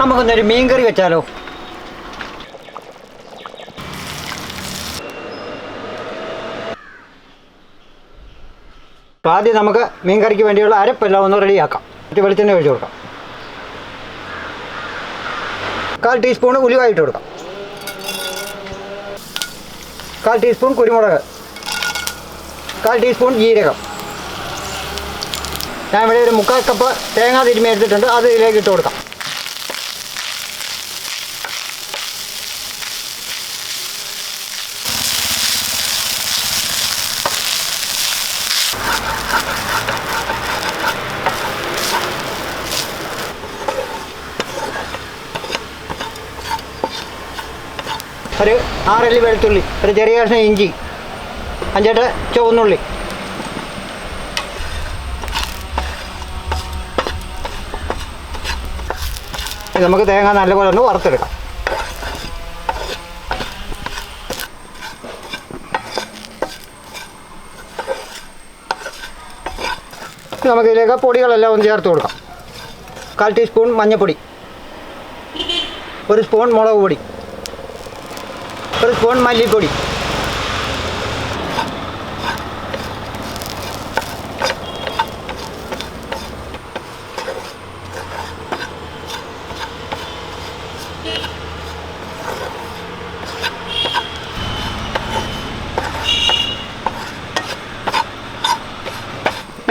നമുക്കൊന്നൊരു മീൻകറി വെച്ചാലോ? ആദ്യം നമുക്ക് മീൻകറിക്ക് വേണ്ടിയുള്ള അരപ്പെല്ലാം ഒന്ന് റെഡിയാക്കാം. മറ്റു വെളിച്ചെണ്ണ ഒഴിച്ച് കൊടുക്കാം. കാൽ ടീസ്പൂൺ ഉലിവായിട്ട് കൊടുക്കാം. കാൽ ടീസ്പൂൺ കുരുമുളക്. കാൽ ടീസ്പൂൺ ജീരകം. ഞാൻ ഇവിടെ ഒരു മുക്കാൽ കപ്പ് തേങ്ങ തിരുമ്മി എടുത്തിട്ടുണ്ട്. അത് ഇതിലേക്ക് ഇട്ട് കൊടുക്കാം. ഒരു ആറല്ലി വെളുത്തുള്ളി ഒരു ചെറിയ കഷ്ണം ഇഞ്ചി അഞ്ചെട്ട് ചുവന്നുള്ളി. നമുക്ക് തേങ്ങ നല്ലപോലെ ഒന്ന് വറുത്തെടുക്കാം. നമുക്കിതിലേക്ക് പൊടികളെല്ലാം ഒന്ന് ചേർത്ത് കൊടുക്കാം. കാൽ ടീസ്പൂൺ മഞ്ഞൾപ്പൊടി ഒരു സ്പൂൺ മുളക് പൊടി. ഒരു സ്പൂൺ മല്ലിപ്പൊടി.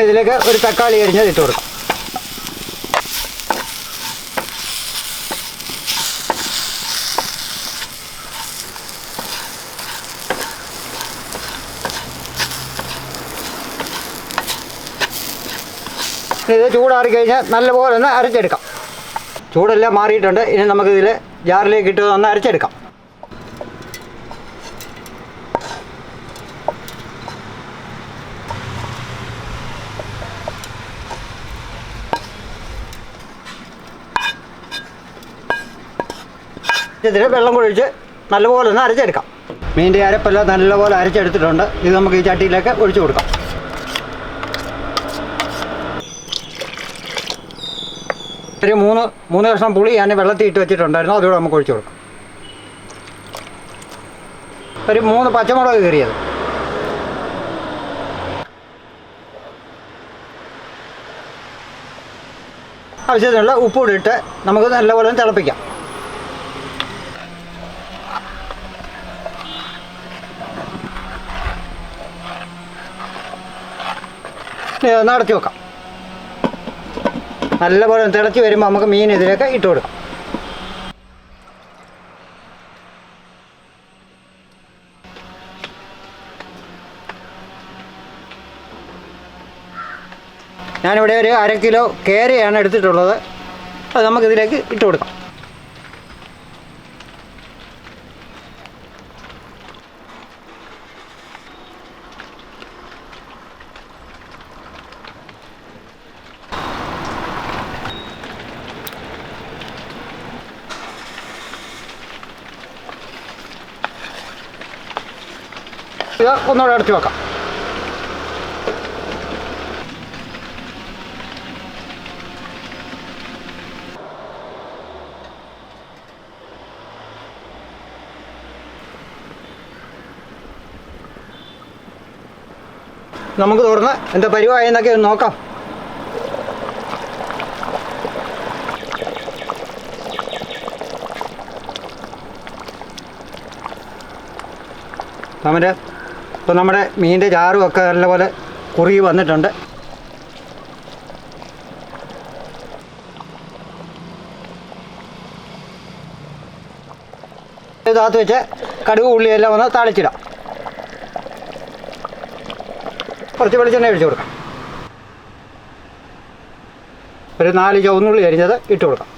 ഇതിലേക്ക് ഒരു തക്കാളി അരിഞ്ഞത് ഇട്ട് കൊടുക്കാം. ഇത് ചൂടാറി കഴിഞ്ഞാൽ നല്ലപോലെ ഒന്ന് അരച്ചെടുക്കാം. ചൂടെല്ലാം മാറിയിട്ടുണ്ട്. ഇനി നമുക്കിതിൽ ജാറിലേക്ക് ഇട്ട് ഒന്ന് അരച്ചെടുക്കാം. വെള്ളം കുഴിച്ച് നല്ലപോലെ ഒന്ന് അരച്ചെടുക്കാം. മീന്റെ അരപ്പെല്ലാം നല്ലപോലെ അരച്ചെടുത്തിട്ടുണ്ട്. ഇത് നമുക്ക് ഈ ചട്ടിയിലേക്ക് ഒഴിച്ചു കൊടുക്കാം. ഒരു മൂന്ന് മൂന്ന് കഷ്ണം പുളി ഞാൻ വെള്ളത്തിൽ ഇട്ട് വെച്ചിട്ടുണ്ടായിരുന്നു. അതുകൂടെ നമുക്ക് ഒഴിച്ചു കൊടുക്കാം. ഒരു മൂന്ന് പച്ചമുളക് കീറിയത്. ആവശ്യത്തിനുള്ള ഉപ്പ് കൂടി ഇട്ട് നമുക്ക് നല്ലപോലെ തിളപ്പിക്കാം. നടത്തി വെക്കാം. നല്ലപോലെ തിളച്ച് വരുമ്പോൾ നമുക്ക് മീൻ ഇതിലേക്ക് ഇട്ട് കൊടുക്കാം. ഞാനിവിടെ ഒരു അര കിലോ കേരയാണ് എടുത്തിട്ടുള്ളത്. അത് നമുക്കിതിലേക്ക് ഇട്ട് കൊടുക്കാം. ഇത് ഒന്നുകൂടെ അടച്ചു വെക്കാം നമുക്ക് തുറന്ന് എന്താ പരിവായെന്നൊക്കെ ഒന്ന് നോക്കാം. നമ്മുടെ ഇപ്പോൾ നമ്മുടെ മീനിന്റെ ചാറും ഒക്കെ നല്ലപോലെ കുറുകി വന്നിട്ടുണ്ട്. ഇതാത്ത് വെച്ച് കടുക് ഉള്ളിയെല്ലാം ഒന്ന് താളിച്ചിടാം. കുറച്ച് വെളിച്ചെണ്ണ ഒഴിച്ചു കൊടുക്കാം. ഒരു നാല് ചുവന്നുള്ളി അരിഞ്ഞത് ഇട്ട് കൊടുക്കാം.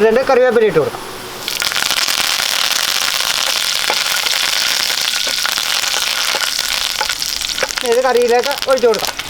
ഇതിന്റെ കറിവേപ്പില ഇട്ട് കൊടുക്കാം. ഇത് കറിയിലേക്ക് ഒഴിച്ചു കൊടുക്കാം.